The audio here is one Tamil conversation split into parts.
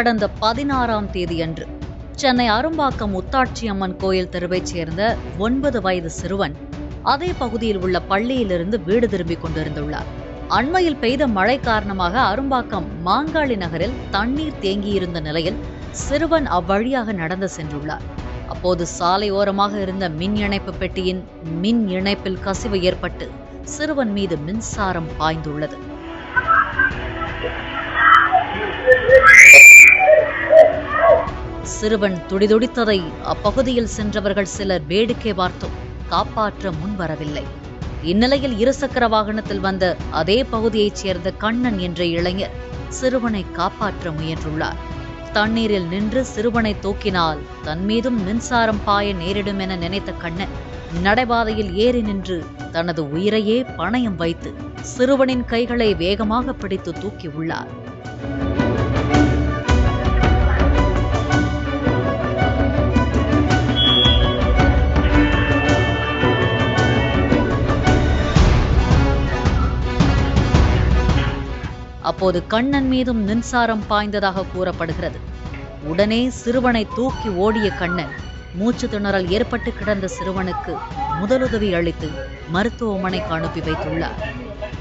கடந்த பதினாறாம் தேதியன்று சென்னை அரும்பாக்கம் முத்தாட்சி அம்மன் கோயில் தெருவைச் சேர்ந்த ஒன்பது வயது சிறுவன் அதே பகுதியில் உள்ள பள்ளியிலிருந்து வீடு திரும்பிக் கொண்டிருந்துள்ளார். அண்மையில் பெய்த மழை காரணமாக அரும்பாக்கம் மாங்காளி நகரில் தண்ணீர் தேங்கியிருந்த நிலையில் சிறுவன் அவ்வழியாக நடந்து சென்றுள்ளார். அப்போது சாலை ஓரமாக இருந்த மின் இணைப்பு பெட்டியின் மின் இணைப்பில் கசிவு ஏற்பட்டு சிறுவன் மீது மின்சாரம் பாய்ந்துள்ளது. சிறுவன் துடிதுடித்ததை அப்பகுதியில் சென்றவர்கள் சிலர் வேடிக்கை பார்த்தும் காப்பாற்ற முன்வரவில்லை. இந்நிலையில் இருசக்கர வாகனத்தில் வந்த அதே பகுதியைச் சேர்ந்த கண்ணன் என்ற இளைஞர் சிறுவனை காப்பாற்ற முயன்றுள்ளார். தண்ணீரில் நின்று சிறுவனை தூக்கினால் தன் மீதும் மின்சாரம் பாய நேரிடும் என நினைத்த கண்ணன் நடைபாதையில் ஏறி நின்று தனது உயிரையே பணயம் வைத்து சிறுவனின் கைகளை வேகமாக பிடித்து தூக்கி அப்போது கண்ணன் மீதும் மின்சாரம் பாய்ந்ததாக கூறப்படுகிறது. உடனே சிறுவனை தூக்கி ஓடிய கண்ணன் மூச்சு திணறல் ஏற்பட்டு கிடந்த சிறுவனுக்கு முதலுதவி அளித்து மருத்துவமனைக்கு அனுப்பி வைத்துள்ளார்.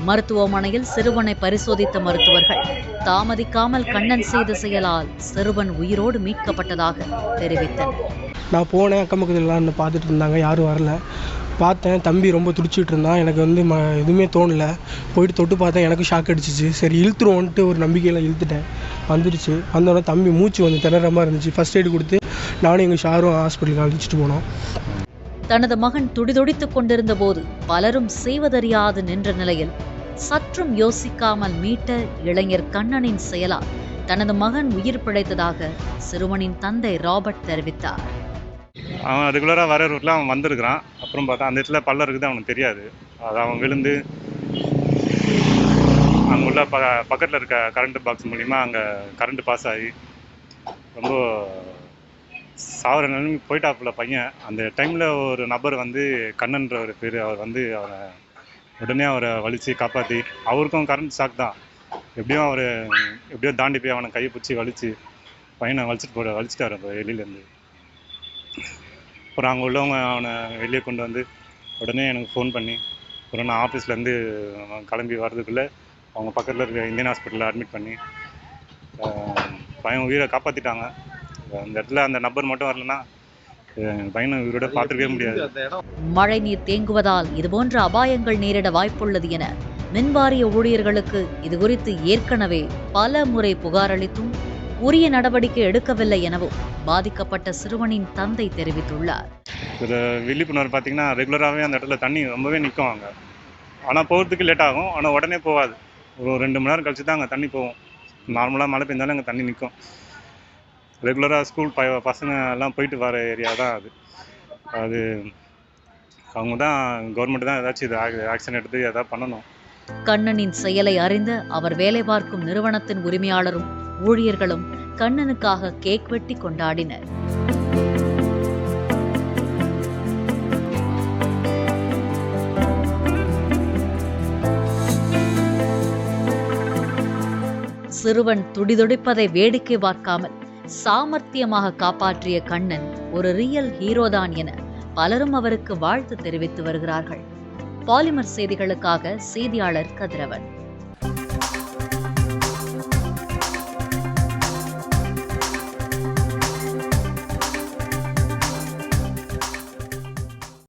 மருத்துவமனையில் சிறுவனை பரிசோதித்த மருத்துவர்கள் தாமதிக்காமல் கண்ணன் செய்த செயலால் சிறுவன் உயிரோடு மீட்கப்பட்டதாக தெரிவித்தனர். நான் போனேன் அக்கம் பக்கத்தில் எல்லாம் பார்த்துட்டு இருந்தாங்க யாரும் வரல. பார்த்தேன் தம்பி ரொம்ப துடிச்சிட்டு இருந்தான். எனக்கு வந்து ம எதுவுமே தோணல. போயிட்டு தொட்டு பார்த்தேன் எனக்கு ஷாக் அடிச்சிச்சு. சரி இழுத்துருவோன்ட்டு ஒரு நம்பிக்கையில் இழுத்துட்டேன். வந்துடுச்சு. வந்தோடனே தம்பி மூச்சு வந்து திணற மாதிரி இருந்துச்சு. ஃபஸ்ட் எய்டு கொடுத்து நானும் எங்கள் ஷாரும் ஹாஸ்பிட்டலுக்கு அழைச்சிட்டு போனோம். தனது மகன் துடிதுடித்துக் கொண்டிருந்த போது பலரும் செய்வதறியாது நின்ற நிலையில் சற்றும் யோசிக்காமல் மீட்ட இளைஞர் கண்ணனின் செயலால் தனது மகன் உயிர் பிழைத்ததாக சிறுவனின் தந்தை ராபர்ட் தெரிவித்தார். அவன் ரெகுலராக வர ரூட்டில் அவன் வந்திருக்கிறான். அப்புறம் பார்த்தா அந்த இடத்துல பள்ளம் இருக்குது அவனுக்கு தெரியாது. அது அவன் விழுந்து அங்கே உள்ள ப பக்கத்தில் இருக்க கரண்ட் பாக்ஸ் மூலிமா அங்கே கரண்ட் பாஸ் ஆகி ரொம்ப சாவர நிலைமைக்கு போயிட்டாப்புல பையன். அந்த டைமில் ஒரு நபர் வந்து கண்ணன்ற ஒரு பேர் அவர் வந்து அவரை உடனே அவரை வலித்து காப்பாற்றி அவருக்கும் கரண்ட் ஷாக் தான். எப்படியும் அவர் எப்படியோ தாண்டி போய் அவனை கையை பிடிச்சி வலித்து பையனை வலிச்சிட்டு போட வலிச்சிட்டாரு அந்த வெளியிலேருந்து அப்புறம் அங்கே உள்ளவங்க அவனை வெளியே கொண்டு வந்து உடனே எனக்கு ஃபோன் பண்ணி அப்புறம் நான் ஆஃபீஸ்லேருந்து கிளம்பி வர்றதுக்குள்ளே அவங்க பக்கத்தில் இருக்க இந்தியன் ஹாஸ்பிட்டலில் அட்மிட் பண்ணி பையன் உயிரை காப்பாற்றிட்டாங்க அந்த இடத்துல அந்த நம்பர் மட்டும் வரலன்னா என் பையனை உயிரோட பார்த்துருக்கவே முடியாது. மழைநீர் தேங்குவதால் இதுபோன்ற அபாயங்கள் நேரிட வாய்ப்புள்ளது என மின்வாரிய ஊழியர்களுக்கு இதுகுறித்து ஏற்கனவே பல முறை புகார் அளித்தும் உரிய நடவடிக்கை எடுக்கவில்லை எனவும் பாதிக்கப்பட்ட சிறுவனின் தந்தை தெரிவித்துள்ளார். ஒரு விழிப்புணர்வு பார்த்தீங்கன்னா ரெகுலராகவே அந்த இடத்துல தண்ணி ரொம்பவே நிற்கும் அங்கே. ஆனால் போகிறதுக்கு லேட் ஆகும். ஆனால் உடனே போகாது. ஒரு ரெண்டு மணி நேரம் கழிச்சு தான் அங்கே தண்ணி போகும். நார்மலாக மழை பெஞ்சாலும் அங்கே தண்ணி நிற்கும் ரெகுலராக ஸ்கூல் ப பசங்க எல்லாம் போயிட்டு வர ஏரியா தான் அது. அது அவங்க தான் கவர்மெண்ட் தான் ஏதாச்சும் இது ஆக்ஷன் எடுத்து எதாவது பண்ணணும். கண்ணனின் செயலை அறிந்த அவர் வேலை பார்க்கும் நிறுவனத்தின் உரிமையாளரும் ஊழியர்களும் கண்ணனுக்காக கேக் வெட்டி கொண்டாடினர். சிறுவன் துடிதுடிப்பதை வேடிக்கை பார்க்காமல் சாமர்த்தியமாக காப்பாற்றிய கண்ணன் ஒரு ரியல் ஹீரோதான் என பலரும் அவருக்கு வாழ்த்து தெரிவித்து வருகிறார்கள். பாலிமர் செய்திகளுக்காக செய்தியாளர் கதிரவன்.